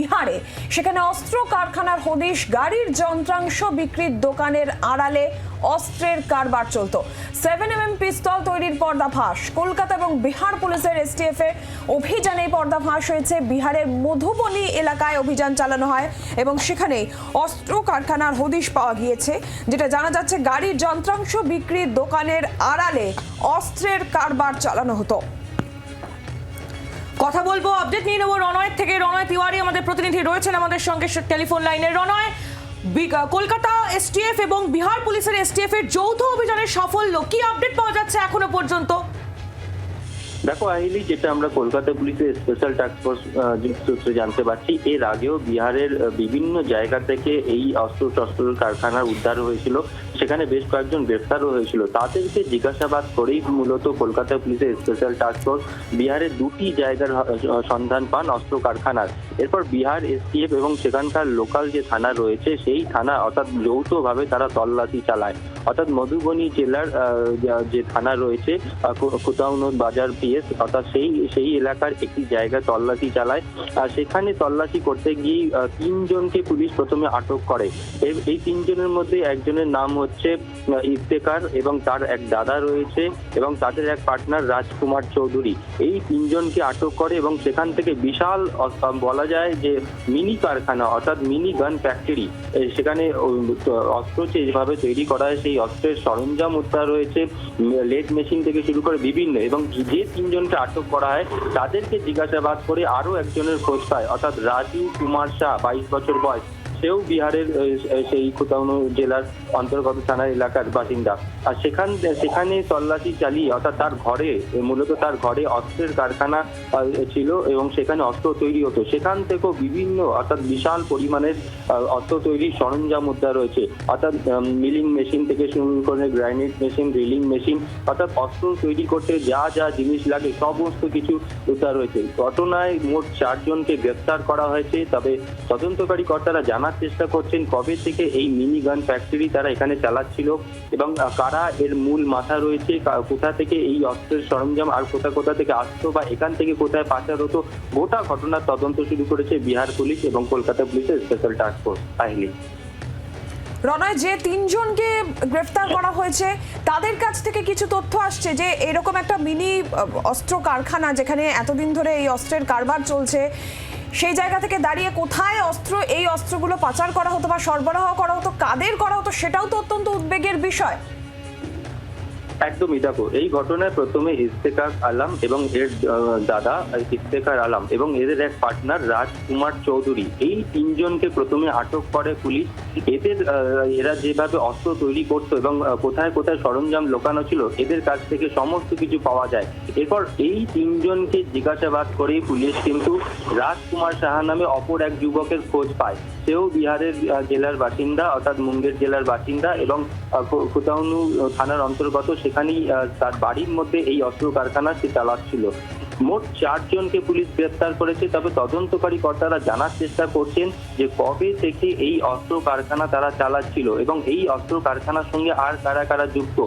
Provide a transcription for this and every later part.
বিহারে। সেখানে অস্ত্র কারখানার হদিশ, গাড়ির যন্ত্রাংশ বিক্রির দোকানের আড়ালে অস্ত্রের কারবার চলতো। সেভেন এম এম পিস্তল তৈরির পর্দাফাঁস কলকাতা এবং বিহার পুলিশের এসটিএফ এর অভিযানে পর্দাফাঁস হয়েছে। বিহারের মধুবনী এলাকায় অভিযান চালানো হয় এবং সেখানে অস্ত্র কারখানার হদিশ পাওয়া গিয়েছে, যেটা জানা যাচ্ছে গাড়ির যন্ত্রাংশ বিক্রির দোকানের আড়ালে অস্ত্রের কারবার চালানো হতো। কথা বলব আপডেট নিয়ে নেব রনয়ের থেকে। রনয় তিওয়ারি আমাদের প্রতিনিধি রয়েছেন আমাদের সঙ্গে টেলিফোন লাইনে। রনয় কলকাতা এসটিএফ এবং বিহার পুলিশের এসটিএফ এর যৌথ অভিযানের সাফল্য, কি আপডেট পাওয়া যাচ্ছে এখনও পর্যন্ত? দেখো আহিলি যেটা আমরা কলকাতা পুলিশের স্পেশাল টাস্ক ফোর্স সূত্রে জানতে পারছি, এর আগেও বিহারের বিভিন্ন জায়গা থেকে এই অস্ত্র শস্ত্র কারখানার উদ্ধার হয়েছিল। সেখানে বেশ কয়েকজন গ্রেফতারও হয়েছিল। তাদেরকে জিজ্ঞাসাবাদ করেই মূলত কলকাতা পুলিশের স্পেশাল টাস্ক ফোর্স বিহারের দুটি জায়গার সন্ধান পান অস্ত্র কারখানার। এরপর বিহার এসটিএফ এবং সেখানকার লোকাল যে থানা রয়েছে, সেই থানা অর্থাৎ যৌথভাবে তারা তল্লাশি চালায়। অর্থাৎ মধুবনী জেলার যে থানা রয়েছে কুতাউন বাজার পিএস অর্থাৎ সেই সেই এলাকার একটি জায়গায় তল্লাশি চালায়। আর সেখানে তল্লাশি করতে গিয়ে তিনজনকে পুলিশ প্রথমে আটক করে। এই- তিনজনের মধ্যে একজনের নাম হচ্ছে ইফতেকার এবং তার এক দাদা রয়েছে এবং তাদের এক পার্টনার রাজকুমার চৌধুরী। এই তিনজনকে আটক করে এবং সেখান থেকে বিশাল বলা যায় যে মিনি কারখানা অর্থাৎ মিনি গান ফ্যাক্টরি সেখানে অস্ত্র যেভাবে তৈরি করা হয়, সেই অস্ত্রের সরঞ্জাম উদ্ধার রয়েছে লেদ মেশিন থেকে শুরু করে বিভিন্ন, এবং যে তিনজনকে আটক করা হয়। তাদেরকে জিজ্ঞাসাবাদ করে আরও একজনের খোঁজ পায়, অর্থাৎ রাজু কুমার শাহ, বাইশ বছর বয়স। সেও বিহারের সেই কুতাউনু জেলার অন্তর্গত থানার এলাকার বাসিন্দা। আর সেখান, সেখানে তল্লাশি চালিয়ে, অর্থাৎ তার ঘরে, মূলত তার ঘরে অস্ত্রের কারখানা ছিল এবং সেখানে অস্ত্র তৈরি হতো। সেখান থেকেও বিভিন্ন, অর্থাৎ বিশাল পরিমাণের অস্ত্র তৈরির সরঞ্জাম উদ্ধার রয়েছে অর্থাৎ মিলিং মেশিন থেকে শুরু করে গ্রাইনেট মেশিন ড্রিলিং মেশিন অর্থাৎ অস্ত্র তৈরি করতে যা যা জিনিস লাগে, সমস্ত কিছু উদ্ধার হয়েছে। ঘটনায় মোট চারজনকে গ্রেফতার করা হয়েছে, তবে তদন্তকারী কর্তারা জানার চেষ্টা করছেন কবে থেকে এই মিনি গান ফ্যাক্টরি তারা এখানে চালাচ্ছিল এবং কারা এর মূল মাথা রয়েছে কোথা থেকে এই অস্ত্রের সরঞ্জাম আর কোথা কোথা থেকে আসতো বা এখান থেকে কোথায় পাচার হতো গোটা ঘটনার তদন্ত শুরু করেছে বিহার পুলিশ এবং কলকাতা পুলিশের স্পেশাল টাস্ক ফোর্স আহিলি রনয় যে তিনজনকে গ্রেফতার করা হয়েছে, তাদের কাছ থেকে কিছু তথ্য আসছে যে এরকম একটা মিনি অস্ত্র কারখানা যেখানে এতদিন ধরে এই অস্ত্রের কারবার চলছে সেই জায়গা থেকে দাঁড়িয়ে কোথায় অস্ত্র, এই অস্ত্রগুলো পাচার করা হতো বা সরবরাহ করা হতো, কাদের করা হতো, সেটাও তো অত্যন্ত উদ্বেগের বিষয়। একদমই দেখো এই ঘটনায় প্রথমে ইফতেকার আলম এবং এর দাদা ইফতেকার আলম এবং এদের এক পার্টনার রাজকুমার চৌধুরী এই তিনজনকে প্রথমে আটক করে পুলিশ। এদের এরা যেভাবে অস্ত্র তৈরি করতো এবং কোথায় কোথায় সরঞ্জাম লোকানো ছিল এদের কাছ থেকে সমস্ত কিছু পাওয়া যায়। এরপর এই তিনজনকে জিজ্ঞাসাবাদ করে পুলিশ কিন্তু রাজকুমার সাহা নামে অপর এক যুবকের খোঁজ পায়। সেও বিহারের জেলার বাসিন্দা অর্থাৎ মুঙ্গের জেলার বাসিন্দা এবং আহ, কো- কোতাউনু থানার অন্তর্গত সেখানেই তার বাড়ির মধ্যে এই অস্ত্র কারখানা সে চালাচ্ছিল। মোট চারজনকে পুলিশ গ্রেফতার করেছে, তবে তদন্তকারী কর্তারা জানার চেষ্টা করছেন যে কবে থেকে এই অস্ত্র কারখানা তারা চালাচ্ছিল এবং এই অস্ত্র কারখানার সঙ্গে আর কারা কারা যুক্ত।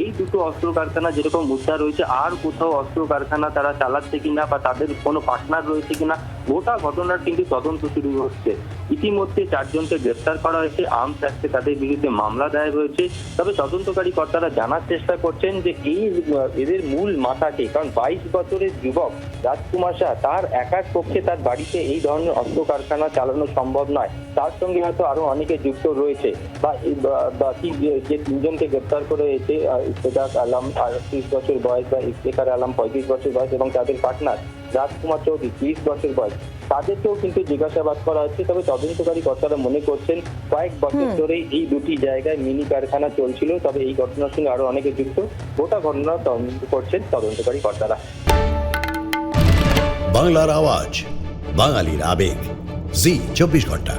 এই দুটো অস্ত্র কারখানা যেরকম উদ্ধার রয়েছে আর কোথাও অস্ত্র কারখানা তারা চালাচ্ছে কিনা বা তাদের কোনো পার্টনার রয়েছে কিনা গোটা ঘটনার কিন্তু তদন্ত শুরু হচ্ছে। ইতিমধ্যে চারজনকে গ্রেফতার করা হয়েছে। আর্মস অ্যাক্টে তাদের বিরুদ্ধে মামলা দায়ের হয়েছে। তবে তদন্তকারী কর্তারা জানার চেষ্টা করছেন যে এই এদের মূল মাথাকে, কারণ বাইশ বছরের যুবক রাজকুমার শাহ, তার একার পক্ষে তার বাড়িতে এই ধরনের অস্ত্র কারখানা চালানো সম্ভব নয়। তার সঙ্গে হয়তো আরও অনেকে যুক্ত রয়েছে। বা বাকি যে- তিনজনকে গ্রেফতার করে ইফতেকার আলম আটত্রিশ বছর বয়স বা ইফতেকার আলম, পঁয়ত্রিশ বছর বয়স এবং তাদের পার্টনার রাজকুমার চৌধুরী তিরিশ বছর বয়স। তাদেরকেও কিন্তু জিজ্ঞাসাবাদ করা হচ্ছে তবে তদন্তকারী কর্তারা মনে করছেন কয়েক বছর ধরেই এই দুটি জায়গায় মিনি কারখানা চলছিল তবে এই ঘটনার সঙ্গে আরও অনেকে যুক্ত। গোটা ঘটনা তদন্ত করছেন তদন্তকারী কর্তারা। বাংলার আওয়াজ বাঙালির আবেগ। জি চব্বিশ ঘণ্টা।